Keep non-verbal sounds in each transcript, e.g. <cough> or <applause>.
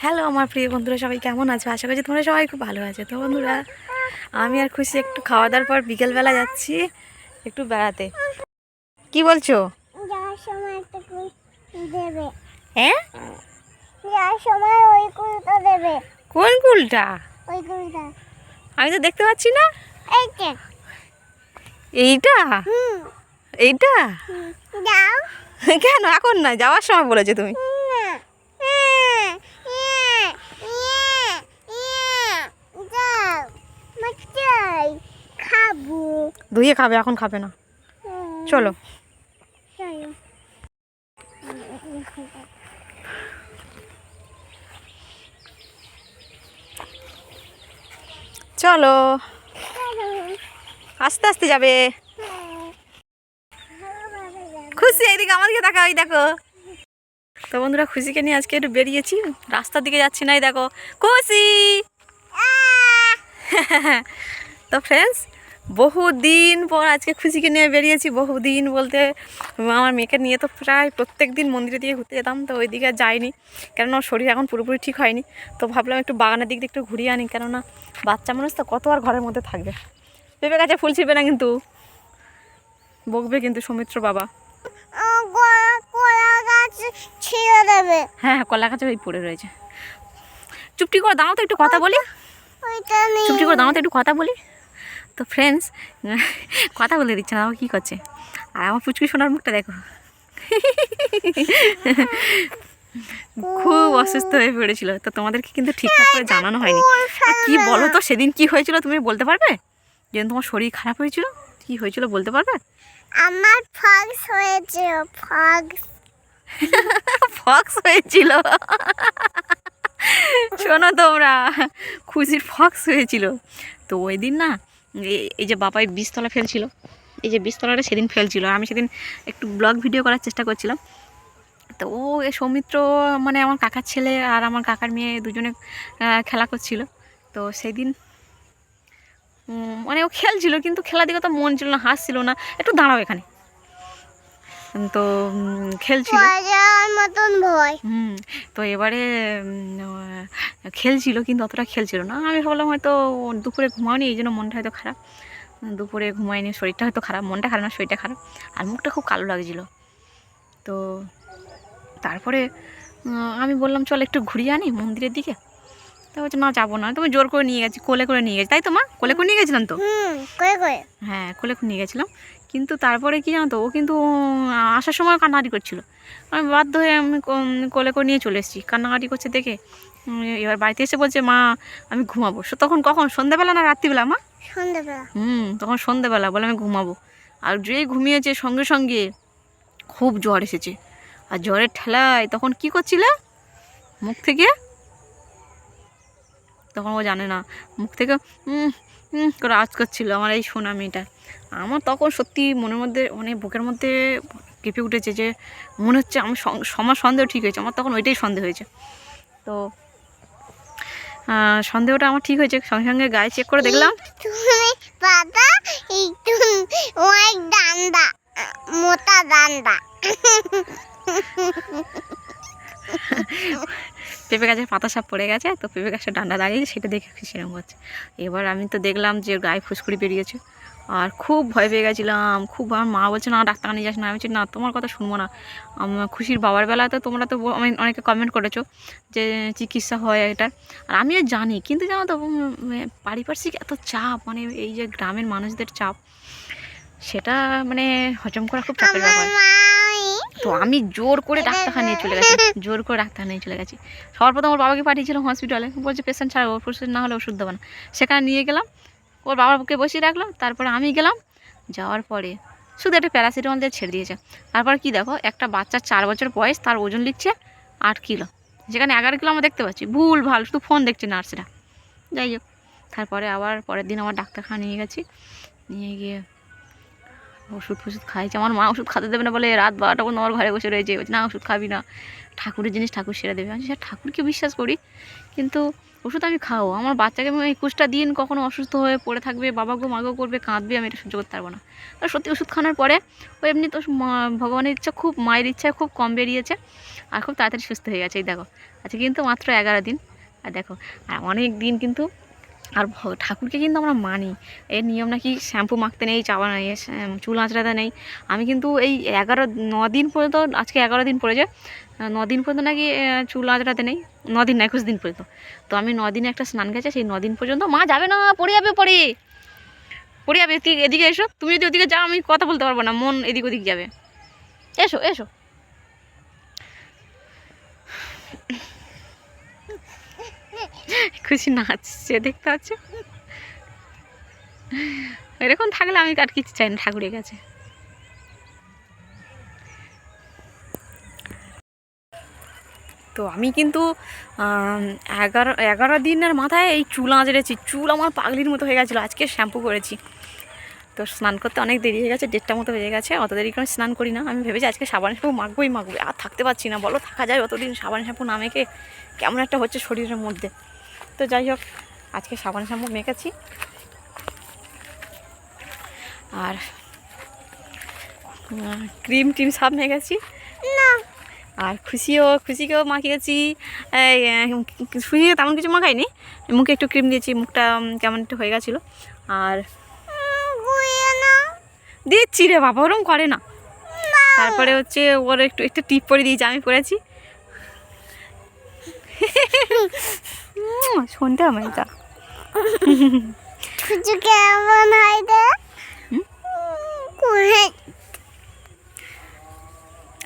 Hello আমার প্রিয় বন্ধুরা সবাই কেমন আছো? আশা করছি তোমরা সবাই খুব ভালো আছো। তো বন্ধুরা আমি আর খুশি একটু খাওয়া দাওয়ার পর বিকেলবেলা যাচ্ছি একটু বেড়াতে। কি বলছো? যাওয়ার সময় হ্যাঁ? যাওয়ার সময় ওই কুলটা দেবে। কোন কুলটা? ওই কুলটা। আমি তো দেখতে পাচ্ছি না। এইটা? এইটা। কেন? এখন না যাওয়ার সময় বলেছ তুমি না। হ্যাঁ, হ্যাঁ, হ্যাঁ, হ্যাঁ। যাও মাচাই খাব ধুয়ে খাবে এখন খাবে না। চলো। চলো। আস্তে আস্তে যাবে। খুশি এইদিকে আমাদেরকে দেখা ওই দেখো। তো বন্ধুরা খুশিকে নিয়ে আজকে একটু বেরিয়েছি। রাস্তার দিকে যাচ্ছি না এই দেখো। খুশি! <laughs> তো ফ্রেন্ডস বহু দিন পর আজকে খুশিকে নিয়ে বেরিয়েছি বহু দিন বলতে আমার মেয়েকে নিয়ে তো প্রায় প্রত্যেক দিন মন্দিরে দিয়ে ঘুরতে যেতাম তো ওইদিকে আর যাইনি। কেননা ওর শরীর এখন পুরোপুরি ঠিক হয়নি তো ভাবলাম একটু বাগানের দিক দিয়ে একটু ঘুরিয়ে আনি কেননা বাচ্চা মানুষ তো কত আর ঘরের মধ্যে থাকবে পেঁপে গাছে ফুল ছিঁড়বে না কিন্তু। বকবে কিন্তু সৌমিত্র বাবা। হ্যাঁ হ্যাঁ কলা গাছে ওই পড়ে রয়েছে। চুপটি করে দাঁড়াও তো একটু কথা বলি। চুপটি করে দাঁড়াও তো একটু কথা বলি। তো ফ্রেন্ডস কথা বলে দিচ্ছে না কী করছে? আর আমার পুচকি সোনার মুখটা দেখো। খুব অসুস্থ হয়ে পড়েছিল। তো তোমাদেরকে কিন্তু ঠিকঠাক করে জানানো হয়নি। আর কি বলো তো সেদিন কি হয়েছিল তুমি বলতে পারবে? যেদিন তোমার শরীর খারাপ হয়েছিল কি হয়েছিল বলতে পারবে? আমার ফক্স হয়েছে ফক্স ফক্স হয়েছিল? শোনো তোমরা খুশির ফক্স হয়েছিল। তো ওই দিন না এই যে বাবাই বীজতলা ফেলছিল, এই যে বীজতলাটা সেদিন ফেলছিল। আমি সেদিন একটু ব্লগ ভিডিও করার চেষ্টা করছিলাম। তো ও, এ সৌমিত্র মানে আমার কাকার ছেলে আর আমার কাকার মেয়ে দুজনে খেলা করছিল। তো সেদিন মানে ও খেলছিল, কিন্তু খেলা দিকে তো মন ছিল না, হাসছিল না। একটু দাঁড়াও এখানে। তো খেলছিল। মতন ভয়। হুম তো এবারে খেলছিল কিন্তু অতটা খেলছিল না। আমি ভাবলাম হয়তো দুপুরে ঘুমায়নি এই জন্য মনটা হয়তো খারাপ। দুপুরে ঘুমায়নি শরীরটা হয়তো খারাপ মনটা খারাপ না শরীরটা খারাপ। আর মুখটা খুব কালো লাগছিল। তো তারপরে আমি বললাম চল একটু ঘুরিয়ে আনি মন্দিরের দিকে। তা বলছে না যাব না। তুমি জোর করে নিয়ে গেছি কোলে করে নিয়ে গেছি। তাই তো মা? কোলে করে নিয়ে গেছিলাম তো? হ্যাঁ কোলে করে নিয়ে গেছিলাম। কিন্তু তারপরে কি জানো তো ও কিন্তু আসার সময় কান্নাকাটি করছিল। আমি বাধ্য হয়ে আমি কোলে করে নিয়ে চলে এসেছি। কান্নাকাটি করছে দেখে এবার বাড়িতে এসে বলছে মা আমি ঘুমাবো। সো তখন কখন? সন্ধ্যাবেলা না রাত্রিবেলা মা? সন্ধ্যাবেলা। হুম তখন সন্ধ্যাবেলা বলে আমি ঘুমাবো। আর যেই ঘুমিয়েছে সঙ্গে সঙ্গে খুব জ্বর এসেছে। আর জ্বরের ঠেলায় তখন কি করছিলে? মুখ থেকে? তখন ও জানে না। মুখ থেকে করে আজ করছিল আমার এই সোনা মেয়েটা। আমার তখন সত্যি মনের মধ্যে অনেক বুকের মধ্যে কেঁপে উঠেছে যে মনে হচ্ছে আমার সমাজ সন্দেহ ঠিক হয়েছে। আমার তখন ওইটাই সন্দেহ হয়েছে। তো সন্দেহটা আমার ঠিক হয়েছে। সঙ্গে সঙ্গে গায়ে চেক করে দেখলাম। পেঁপে গাছের পাতা সব পড়ে গেছে তো পেঁপে গাছের ডান্ডা দাঁড়িয়ে সেটা দেখে সেরকম হচ্ছে। এবার আমি তো দেখলাম যে গায়ে ফুসকুড়ি বেরিয়েছে। আর খুব ভয় পেয়ে গেছিলাম খুব আমার মা বলছে না ডাক্তার নিয়ে যাস না। আমি বলছি না তোমার কথা শুনব না। আমার খুশির বাবার বেলাতে তোমরা তো আমি অনেকে কমেন্ট করেছ যে চিকিৎসা হয় এটার আর আমিও জানি কিন্তু জানো তো পারিপার্শ্বিক এত চাপ মানে এই যে গ্রামের মানুষদের চাপ সেটা মানে হজম করা খুব চাপের ব্যাপার। তো আমি জোর করে ডাক্তারখানা নিয়ে চলে গেছি, জোর করে ডাক্তার নিয়ে চলে গেছি। সবার প্রথম ওর বাবাকে পাঠিয়েছিলাম হসপিটালে বলছে পেশেন্ট ছাড়া ওর ওষুধ না হলে ওষুধ দেবে না। সেখানে নিয়ে গেলাম। ওর বাবাকে বসিয়ে রাখলাম তারপরে আমি গেলাম। যাওয়ার পরে শুধু একটা প্যারাসিটামল দিয়ে ছেড়ে দিয়েছে। তারপর কি দেখো, একটা বাচ্চার চার বছর বয়স, তার ওজন লিখছে আট কিলো। যেখানে এগারো কিলো আমরা দেখতে পাচ্ছি। ভুল, ভালো, শুধু ফোন দেখছে নার্সরা যাই হোক, তারপরে আবার পরের দিন আমার ডাক্তারখানা নিয়ে গেছি। নিয়ে গিয়ে ওষুধ ফষুধ খাইছে। আমার মা ওষুধ খাতে দেবে না বলে রাত বারোটা পর্যন্ত আমার ঘরে বসে রয়েছে। বলছে, না, ওষুধ খাবি না। ঠাকুরের জিনিস ঠাকুর সেরে দেবে। আমি স্যার ঠাকুরকে বিশ্বাস করি, কিন্তু ওষুধ আমি খাও আমার বাচ্চাকে আমি একুশটা দিন কখনো অসুস্থ হয়ে পড়ে থাকবে, বাবা গো মাগো করবে, কাঁদবে, আমি এটা সহ্য করতে পারব না। আর সত্যি ওষুধ খাওয়ানোর পরে ও এমনি তো ভগবানের ইচ্ছা, খুব মায়ের ইচ্ছা, খুব কম বেরিয়েছে। আর খুব তাড়াতাড়ি সুস্থ হয়ে গেছে। এই দেখো আচ্ছা কিন্তু মাত্র এগারো দিন। আর দেখো, আর অনেক দিন কিন্তু আর ঠাকুরকে কিন্তু আমরা মানি। এর নিয়ম নাকি শ্যাম্পু মাখতে নেই, চাওয়া নেই চুল আঁচড়াতে নেই। আমি কিন্তু এই এগারো, ন দিন পর্যন্ত, আজকে এগারো দিন পড়েছে ন দিন পর্যন্ত নাকি চুল আঁচড়াতে নেই। ন দিন না, একুশ দিন পর্যন্ত। তো আমি ন দিনে একটা স্নান গেছে সেই ন দিন পর্যন্ত, মা যাবে না, পড়ে যাবে, পড়ে। পড়ে যাবে তুই এদিকে এসো। তুমি যদি ওদিকে যাও, আমি কথা বলতে পারব না, মন এদিক ওদিক যাবে। এসো এসো। খুশি নাচছে, দেখতে পাচ্ছ? এরকম থাকলে আমি আর কিছু চাই না, ঠাকুরের কাছে। তো আমি কিন্তু এগারো এগারো দিনের মাথায় এই চুল আঁচড়েছি। চুল আমার পাগলির মতো হয়ে গেছিল, আজকে শ্যাম্পু করেছি। তো স্নান করতে অনেক দেরি হয়ে গেছে দেড়টা মতো হয়ে গেছে, অত দেরি করে স্নান করি না। আমি ভেবেছি আজকে সাবান শ্যাম্পু মাখবোই মাখবো আর থাকতে পারছি না। বলো, থাকা যায় অতদিন সাবান শ্যাম্পু না মেখে কেমন একটা হচ্ছে শরীরের মধ্যে। তো যাই হোক আজকে সাবান শ্যাম্পু মেখেছি। আর ক্রিম টিম সব মেখেছি। না। আর খুশিও খুশিকেও মাখিয়েছি। এই খুশি তেমন কিছু মাখাইনি। মুখে একটু ক্রিম দিয়েছি মুখটা কেমন একটু হয়ে গেছিল। আর দিচ্ছি রে বাবা ওরম করে না। তারপরে হচ্ছে ওর একটু একটু টিপ পরে দিয়েছি আমি পরেছি। <laughs> হবে এটা। কিছু কেমন হয় রে?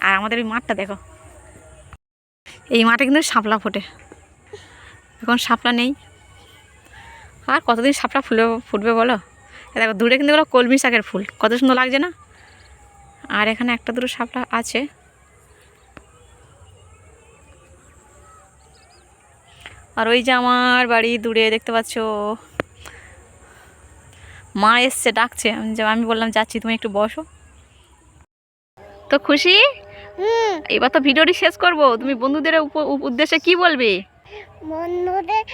আর আমাদের এই মাঠটা দেখো। এই মাঠে কিন্তু শাপলা ফোটে। এখন শাপলা নেই। আর কতদিন শাপলা ফুলে ফুটবে বলো? দেখো দূরে কিন্তু এগুলো কলমি শাকের ফুল। কত সুন্দর লাগছে না? আর এখানে একটা দুটো শাপলা আছে। আর ওই যে আমার বাড়ি দূরে দেখতে পাচ্ছ? মা এসছে ডাকছে। আমি যে- আমি বললাম যাচ্ছি তুমি একটু বসো। তো খুশি? এবার তো ভিডিওটি শেষ করব। তুমি বন্ধুদের উদ্দেশ্যে কি বলবে? বন্ধুদের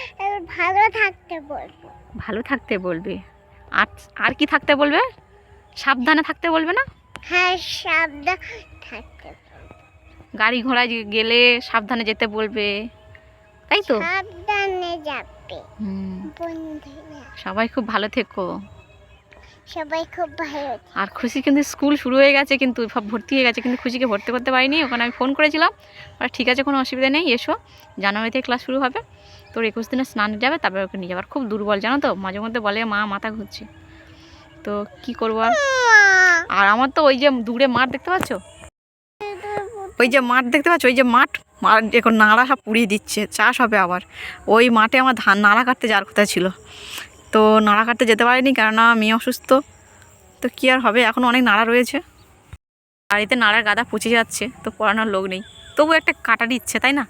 ভালো থাকতে বলব। ভালো থাকতে বলবে। আর আর কি থাকতে বলবে? সাবধানে থাকতে বলবে না? হ্যাঁ সাবধান থাকতে গাড়ি ঘোড়ায় গেলে সাবধানে যেতে বলবে। তাই তো? সাবধানে যাবে। বন্ধুরা। সবাই খুব ভালো থেকো। সবাই খুব ভালো আর খুশি কিন্তু স্কুল শুরু হয়ে গেছে কিন্তু সব ভর্তি হয়ে গেছে কিন্তু খুশিকে ভর্তি করতে পারিনি ওখানে আমি ফোন করেছিলাম। আর ঠিক আছে কোনো অসুবিধা নেই এসো। জানুয়ারিতে ক্লাস শুরু হবে। তোর একুশ দিনে স্নান যাবে তারপরে ওকে নিয়ে যাবে। আর খুব দুর্বল জানো তো? মাঝে মধ্যে বলে মা মাথা ঘুরছে। তো কি করব আর আমার তো ওই যে দূরে মাঠ দেখতে পাচ্ছ? ওই যে মাঠ দেখতে পাচ্ছ? ওই যে মাঠ? মাঠ এখন নাড়া সব পুড়িয়ে দিচ্ছে, চাষ হবে আবার। ওই মাঠে আমার ধান নাড়া কাটতে যাওয়ার কথা ছিল। তো নাড়া কাটতে যেতে পারিনি কেননা মেয়ে অসুস্থ। তো কী আর হবে, এখন অনেক নাড়া রয়েছে। বাড়িতে নাড়ার গাদা পচে যাচ্ছে, তো পড়ানোর লোক নেই। তবু একটা কাটার ইচ্ছে, তাই না?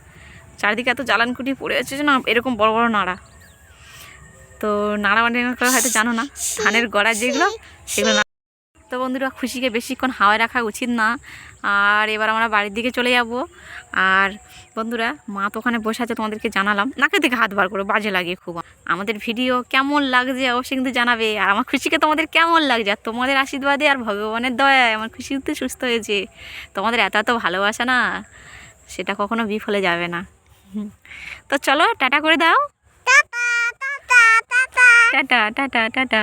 চারিদিকে এত জ্বালান কুটি পড়ে আছে যে না, এরকম বড় বড় নাড়া। তো নাড়া মানে হয়তো জানো না, ধানের গড়া যেগুলো, সেগুলো তো বন্ধুরা খুশিকে বেশিক্ষণ হাওয়ায় রাখা উচিত না। আর এবার আমরা বাড়ির দিকে চলে যাব। আর বন্ধুরা মা তো ওখানে বসে আছে তোমাদেরকে জানালাম। নাকে থেকে হাত বার করো বাজে লাগে খুব। আমাদের ভিডিও কেমন লাগছে অবশ্যই কিন্তু জানাবে। আর আমার খুশিকে তোমাদের কেমন লাগছে? আর তোমাদের আশীর্বাদে আর ভগবানের দয়ায় আমার খুশি কিন্তু সুস্থ হয়েছে। তোমাদের এত এত ভালোবাসা না সেটা কখনো বিফলে যাবে না। তো চলো টাটা করে দাও। Tata tata tata. Tata tata tata.